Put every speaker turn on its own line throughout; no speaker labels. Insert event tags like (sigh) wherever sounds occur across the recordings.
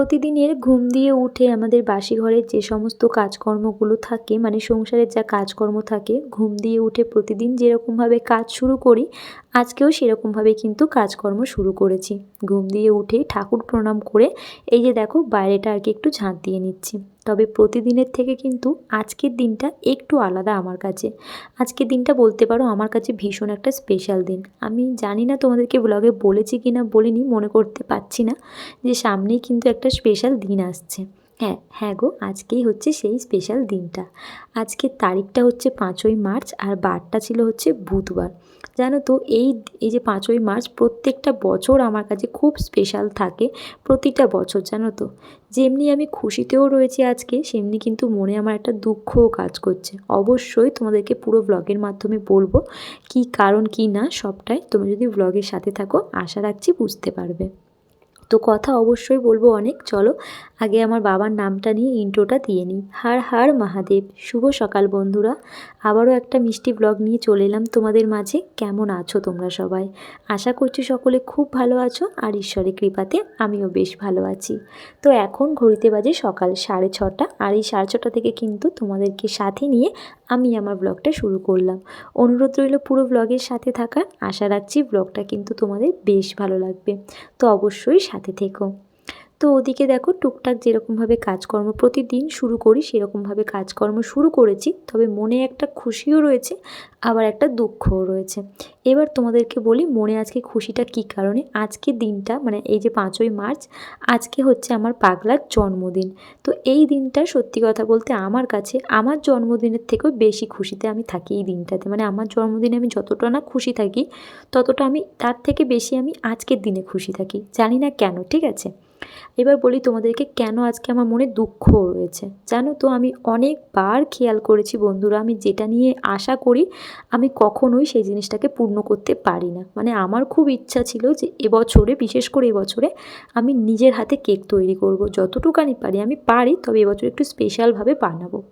প্রতিদিনের ঘুম দিয়ে উঠে আমাদের বাসি ঘরের যে সমস্ত কাজকর্মগুলো থাকে মানে সংসারের যা কাজকর্ম থাকে, ঘুম দিয়ে উঠে প্রতিদিন যেরকমভাবে কাজ শুরু করি আজকেও সেরকমভাবে কিন্তু কাজকর্ম শুরু করেছি। ঘুম দিয়ে উঠে ঠাকুর প্রণাম করে এই যে দেখো বাইরেটা আর কি একটু ঝাঁট দিয়ে নিচ্ছি। তবে প্রতিদিনের থেকে কিন্তু আজকের দিনটা একটু আলাদা আমার কাছে। আজকের দিনটা বলতে পারো আমার কাছে ভীষণ একটা স্পেশাল দিন। আমি জানি না তোমাদেরকে ব্লগে বলেছি কি না বলিনি, মনে করতে পারছি না যে সামনেই কিন্তু একটা স্পেশাল দিন আসছে। হ্যাঁ হ্যাঁ গো, আজকেই হচ্ছে সেই স্পেশাল দিনটা। আজকের তারিখটা হচ্ছে পাঁচই মার্চ আর বারটা ছিল হচ্ছে বুধবার। জানো তো, এই এই যে পাঁচই মার্চ প্রত্যেকটা বছর আমার কাছে খুব স্পেশাল থাকে প্রতিটা বছর, জানো তো। যেমনি আমি খুশিতেও রয়েছি আজকে, সেমনি কিন্তু মনে আমার একটা দুঃখও কাজ করছে। অবশ্যই তোমাদেরকে পুরো ব্লগের মাধ্যমে বলব, কি কারণ, কি না, সবটাই তুমি যদি ব্লগের সাথে থাকো, আশা রাখছি বুঝতে পারবে। তো কথা অবশ্যই বলব অনেক। চলো, আগে আমার বাবার নামটা নিয়ে ইন্ট্রোটা দিয়ে নিই। হার হার মহাদেব, শুভ সকাল বন্ধুরা। আবারও একটা মিষ্টি ব্লগ নিয়ে চলে এলাম তোমাদের মাঝে। কেমন আছো তোমরা সবাই? আশা করছি সকলে খুব ভালো আছো আর ঈশ্বরের কৃপাতে আমিও বেশ ভালো আছি। তো এখন ঘড়িতে বাজে সকাল সাড়ে ছটা। আর এই সাড়ে ছটা থেকে কিন্তু তোমাদেরকে সাথে নিয়ে আমি আমার ব্লগটা শুরু করলাম। অনুরোধ রইল পুরো ব্লগের সাথে থাকার। আশা রাখছি ব্লগটা কিন্তু তোমাদের বেশ ভালো লাগবে। তো অবশ্যই সাথে থেকো। তো ওদিকে দেখো টুকটাক যেরকমভাবে কাজকর্ম প্রতিদিন শুরু করি, সেরকমভাবে কাজকর্ম শুরু করেছি। তবে মনে একটা খুশিও রয়েছে, আবার একটা দুঃখও রয়েছে। এবার তোমাদেরকে বলি, মনে আজকে খুশিটা কী কারণে? আজকে দিনটা মানে এই যে পাঁচই মার্চ, আজকে হচ্ছে আমার পাগলার জন্মদিন। তো এই দিনটা সত্যি কথা বলতে আমার কাছে, আমার জন্মদিনের থেকেও বেশি খুশিতে আমি থাকি এই দিনটাতে। মানে আমার জন্মদিনে আমি যতটা না খুশি থাকি, ততটা আমি, তার থেকে বেশি আমি আজকের দিনে খুশি থাকি। জানি না কেন, ঠিক আছে? এবার বলি তোমাদেরকে কেন আজকে আমার মনে দুঃখ রয়েছে। জানো তো, আমি অনেকবার খেয়াল করেছি বন্ধুরা, আমি যেটা নিয়ে আশা করি, আমি কখনোই সেই জিনিসটাকে পূর্ণ করতে পারি না। মানে আমার খুব ইচ্ছা ছিল যে এবছরে, বিশেষ করে এবছরে, আমি নিজের হাতে কেক তৈরি করব। যতটুকানি পারি, আমি পারি, তবে এবছর একটু স্পেশালভাবে বানাবো।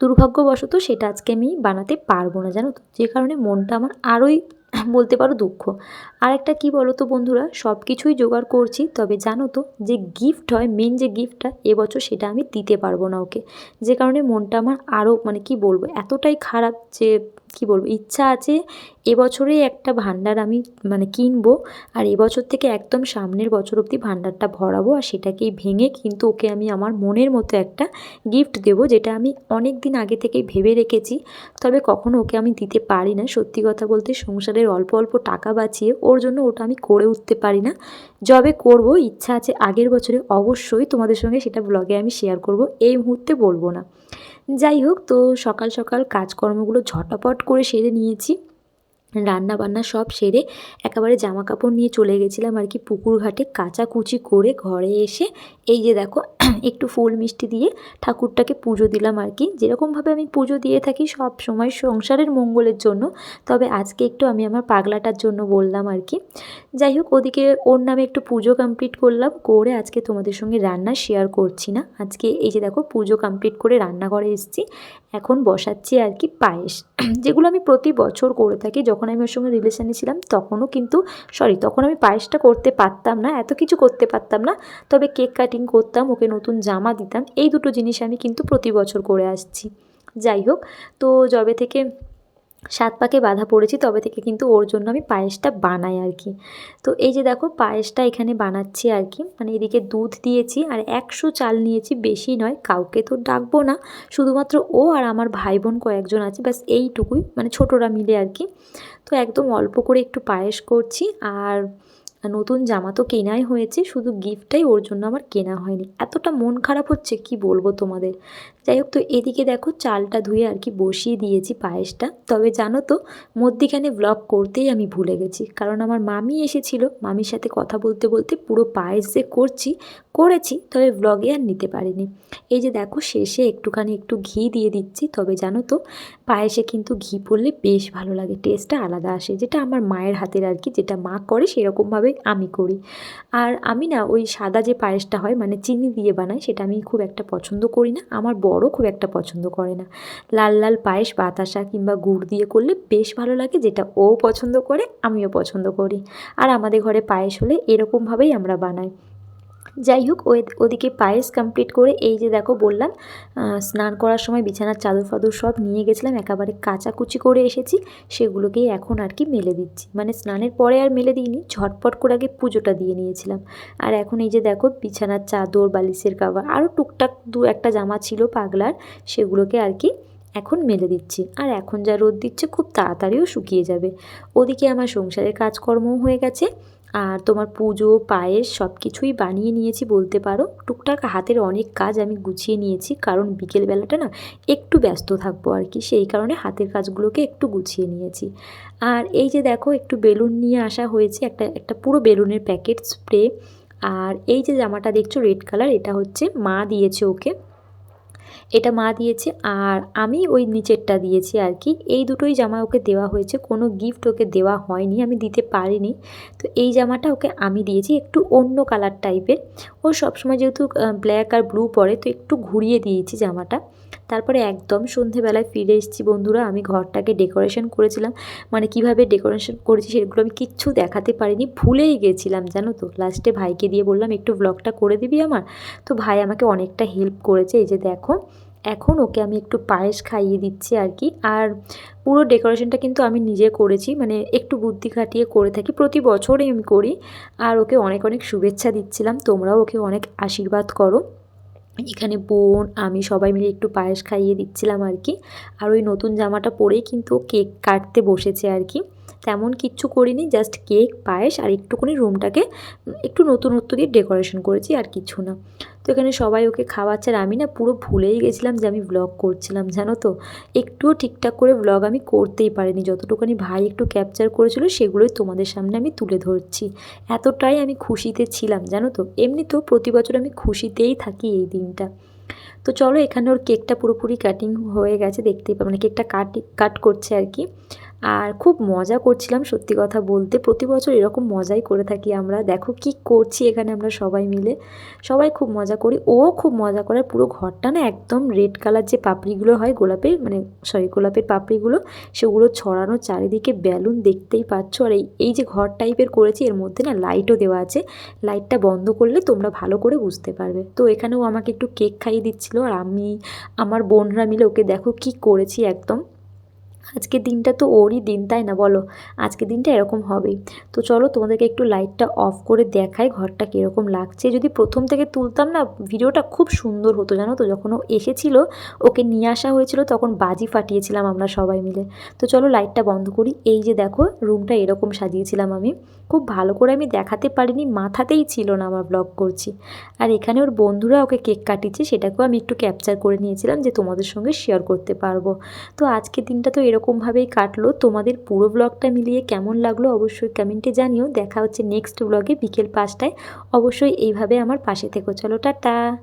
দুর্ভাগ্যবশত সেটা আজকে আমি বানাতে পারব না, জানো তো? যে কারণে মনটা আমার আরোই বলতে পারো দুঃখ। আরেকটা কী বলো তো বন্ধুরা? সব কিছুই জোগাড় করছি, তবে জানো তো যে গিফট হয় মেন যে গিফটটা এবছর সেটা আমি দিতে পারব না ওকে। যে কারণে মনটা আমার আরও মানে কি বলব, এতটাই খারাপ যে কি বলব, ইচ্ছা আছে এবছরেই একটা ভাণ্ডার আমি মানে কিনবো আর এবছর থেকে একদম সামনের বছর অবধি ভাণ্ডারটা ভরাবো আর সেটাকেই ভেঙে কিন্তু ওকে আমি আমার মনের মতো একটা গিফট দেবো যেটা আমি অনেক দিন আগে থেকেই ভেবে রেখেছি। তবে কখনো ওকে আমি দিতে পারি না। সত্যি কথা বলতে সংসারের অল্প অল্প টাকা বাঁচিয়ে ওর জন্য ওটা আমি করে উঠতে পারি না। যবে করব, ইচ্ছা আছে আগের বছরে অবশ্যই তোমাদের সঙ্গে সেটা ব্লগে আমি শেয়ার করব। এই মুহূর্তে বলব না। যাই হোক তো সকাল সকাল কাজকর্মগুলো ঝটাপট করে সেরে নিয়েছি। রান্না বান্না সব সেরে একেবারে জামা কাপড় নিয়ে চলে গেছিলাম আর কি পুকুর ঘাটে কাচাকুচি করে ঘরে এসে এই যে দেখো, (clears throat) একটু ফুল মিষ্টি দিয়ে ঠাকুরটাকে পুজো দিলাম আর কি। যেরকমভাবে আমি পুজো দিয়ে থাকি সব সময় সংসারের মঙ্গলের জন্য, তবে আজকে একটু আমি আমার পাগলাটার জন্য বললাম আর কি। যাই হোক, ওদিকে ওর নামে একটু পুজো কমপ্লিট করলাম, করে আজকে তোমাদের সঙ্গে রান্না শেয়ার করছি না। আজকে এই যে দেখো, পুজো কমপ্লিট করে রান্না রান্নাঘরে এসেছি। এখন বসাচ্ছি আর কি পায়েস। (clears throat) যেগুলো আমি প্রতি বছর করে থাকি, যখন আমি ওর সঙ্গে রিলেশানে ছিলাম, তখনও কিন্তু সরি তখন আমি পায়েসটা করতে পারতাম না, এত কিছু করতে পারতাম না, তবে কেক কাটিং করতাম, ওকে নতুন জামা দিতাম, এই দুটো জিনিস আমি কিন্তু প্রতি বছর করে আসছি। যাই হোক, তো যবে থেকে সাত পাকে বাধা পড়েছি, তবে থেকে কিন্তু ওর জন্য আমি পায়েসটা বানাই আর কি। তো এই যে দেখো, পায়েসটা এখানে বানাচ্ছি আর কি। মানে এদিকে দুধ দিয়েছি আর একশো চাল নিয়েছি, বেশি নয়, কাউকে তো ডাকবো না। শুধুমাত্র ও আর আমার ভাই বোন কয়েকজন আছে, ব্যাস এইটুকুই মানে ছোটরা মিলে আর কি। তো একদম অল্প করে একটু পায়েস করছি আর নতুন জামা তো কেনাই হয়েছে, শুধু গিফটটাই ওর জন্য আমার কেনা হয়নি। এতটা মন খারাপ হচ্ছে, কি বলব তোমাদের? যাই হোক তো এদিকে দেখো চালটা ধুয়ে আর কি বসিয়ে দিয়েছি পায়েসটা। তবে জানো তো, মধ্যিখানে ব্লগ করতেই আমি ভুলে গেছি। কারণ আমার মামি এসেছিল, মামির সাথে কথা বলতে বলতে পুরো পায়েস যে করছি করেছি, তবে ব্লগে আর নিতে পারিনি। এই যে দেখো, শেষে একটুখানি একটু ঘি দিয়ে দিচ্ছি, তবে জানো তো, পায়েসে কিন্তু ঘি পড়লে বেশ ভালো লাগে টেস্টটা আলাদা আসে। যেটা আমার মায়ের হাতের আর কি, যেটা মা করে সেরকমভাবেই আমি করি। আর আমি না, ওই সাদা যে পায়েসটা হয় মানে চিনি দিয়ে বানাই, সেটা আমি খুব একটা পছন্দ করি না। আমার বড় খুব একটা পছন্দ করে না। লাল লাল পায়েস, বাতাসা কিংবা গুড় দিয়ে করলে বেশ ভালো লাগে, যেটা ও পছন্দ করে, আমিও পছন্দ করি। আর আমাদের ঘরে পায়েস হলে এরকমভাবেই আমরা বানাই। যাই হোক ওদিকে পায়েস কমপ্লিট করে এই যে দেখো বললাম স্নান করার সময় বিছানার চাদর ফাদর সব নিয়ে গেছিলাম, একেবারে কাচাকুচি করে এসেছি, সেগুলোকেই এখন আর কি মেলে দিচ্ছি। মানে স্নানের পরে আর মেলে দিইনি, ঝটপট করে আগে পুজোটা দিয়ে নিয়েছিলাম। আর এখন এই যে দেখো, বিছানার চাদর, বালিশের কাবার আরও টুকটাক দু একটা জামা ছিল পাগলার, সেগুলোকে আর কি এখন মেলে দিচ্ছি। আর এখন যা রোদ দিচ্ছে, খুব তাড়াতাড়িও শুকিয়ে যাবে। ওদিকে আমার সংসারের কাজকর্মও হয়ে গেছে আর তোমার পুজো, পায়েস সব কিছুই বানিয়ে নিয়েছি বলতে পারো। টুকটাক হাতের অনেক কাজ আমি গুছিয়ে নিয়েছি, কারণ বিকেলবেলাটা না একটু ব্যস্ত থাকব আর কি, সেই কারণে হাতের কাজগুলোকে একটু গুছিয়ে নিয়েছি। আর এই যে দেখো, একটু বেলুন নিয়ে আসা হয়েছে, একটা একটা পুরো বেলুনের প্যাকেট স্প্রে। আর এই যে জামাটা দেখছ রেড কালার, এটা হচ্ছে মা দিয়েছে ওকে। এটা মা দিয়েছে আর আমি ওই নিচেরটা দিয়েছি আর কি। এই দুটোই জামা ওকে দেওয়া হয়েছে, কোনো গিফট ওকে দেওয়া হয়নি, আমি দিতে পারিনি। তো এই জামাটা ওকে আমি দিয়েছি একটু অন্য কালার টাইপের ও সবসময় যেহেতু ব্ল্যাক আর ব্লু পরে, তো একটু ঘুরিয়ে দিয়েছি জামাটা। তারপরে একদম সন্ধেবেলায় ফিরে এসেছি বন্ধুরা, আমি ঘরটাকে ডেকোরেশন করেছিলাম। মানে কীভাবে ডেকোরেশন করেছি সেগুলো আমি কিচ্ছু দেখাতে পারিনি, ভুলেই গেছিলাম, জানো তো। লাস্টে ভাইকে দিয়ে বললাম, একটু ব্লগটা করে দিবি আমার? তো ভাই আমাকে অনেকটা হেল্প করেছে, এই যে দেখো। এখন ওকে আমি একটু পায়েস খাইয়ে দিচ্ছি আর কি। আর পুরো ডেকোরেশনটা কিন্তু আমি নিজে করেছি মানে একটু বুদ্ধি খাটিয়ে করে থাকি। প্রতি বছরই আমি করি। আর ওকে অনেক অনেক শুভেচ্ছা দিচ্ছিলাম। তোমরাও ওকে অনেক আশীর্বাদ করো। এখানে বোন, আমি সবাই মিলে একটু পায়েস খাইয়ে দিচ্ছিলাম আর কি। আর ওই নতুন জামাটা পরেই কিন্তু কেক কাটতে বসেছে আর কি। তেমন কিচ্ছু করিনি জাস্ট কেক পায়েস আর একটুখানি রুমটাকে একটু নতুনত্ব দিয়ে ডেকোরেশন করেছি আর কিছু না। তো এখানে সবাই ওকে খাওয়াচ্ছে আর আমি না পুরো ভুলেই গেছিলাম যে আমি ব্লগ করছিলাম, জানো তো? একটুও ঠিকঠাক করে ব্লগ আমি করতেই পারিনি। যতটুকুনি ভাই একটু ক্যাপচার করেছিল সেগুলোই তোমাদের সামনে আমি তুলে ধরছি। এতটাই আমি খুশিতে ছিলাম, জানো তো? এমনি তো প্রতি বছর আমি খুশিতেই থাকি এই দিনটা। তো চলো এখানে ওর কেকটা পুরোপুরি কাটিং হয়ে গেছে, দেখতেই পা মানে কেকটা কাটি কাট করছে আর কি। আর খুব মজা করছিলাম, সত্যি কথা বলতে। প্রতি বছর এরকম মজাই করে থাকি আমরা। দেখো কি করছি এখানে আমরা সবাই মিলে। সবাই খুব মজা করি। ও খুব মজা করে। পুরো ঘরটা না একদম রেড কালার যে পাপড়িগুলো হয়, গোলাপের মানে সরি গোলাপের পাপড়িগুলো, সেগুলো ছড়ানো চারিদিকে বেলুন দেখতেই পাচ্ছ। আর এই এই যে ঘর টাইপের করেছি, এর মধ্যে না লাইটও দেওয়া আছে। লাইটটা বন্ধ করলে তোমরা ভালো করে বুঝতে পারবে। তো এখানেও আমাকে একটু কেক খাইয়ে দিচ্ছিল। আর আমি, আমার বোনরা মিলে ওকে দেখো কি করেছি একদম। আজকের দিনটা তো ওরই দিন, তাই না বলো? আজকের দিনটা এরকম হবেই। তো চলো তোমাদেরকে একটু লাইটটা অফ করে দেখাই ঘরটা কীরকম লাগছে। যদি প্রথম থেকে তুলতাম না, ভিডিওটা খুব সুন্দর হতো, জানো তো? যখন ও এসেছিল, ওকে নিয়ে আসা হয়েছিল, তখন বাজি ফাটিয়েছিলাম আমরা সবাই মিলে। তো চলো লাইটটা বন্ধ করি। এই যে দেখো, রুমটা এরকম সাজিয়েছিলাম আমি। খুব ভালো করে আমি দেখাতে পারিনি, মাথাতেই ছিল না আমার ব্লগ করছি। আর এখানে ওর বন্ধুরা ওকে কেক কাটিয়েছে, সেটাকেও আমি একটু ক্যাপচার করে নিয়েছিলাম যে তোমাদের সঙ্গে শেয়ার করতে পারব। তো আজকের দিনটা তো এরকমভাবেই কাটলো। তোমাদের পুরো ব্লগটা মিলিয়ে কেমন লাগল অবশ্যই কমেন্টে জানিও। দেখা হচ্ছে নেক্সট ব্লগে বিকেল পাঁচটায়। অবশ্যই এইভাবে আমার পাশে থেকো। চলো, টাটা!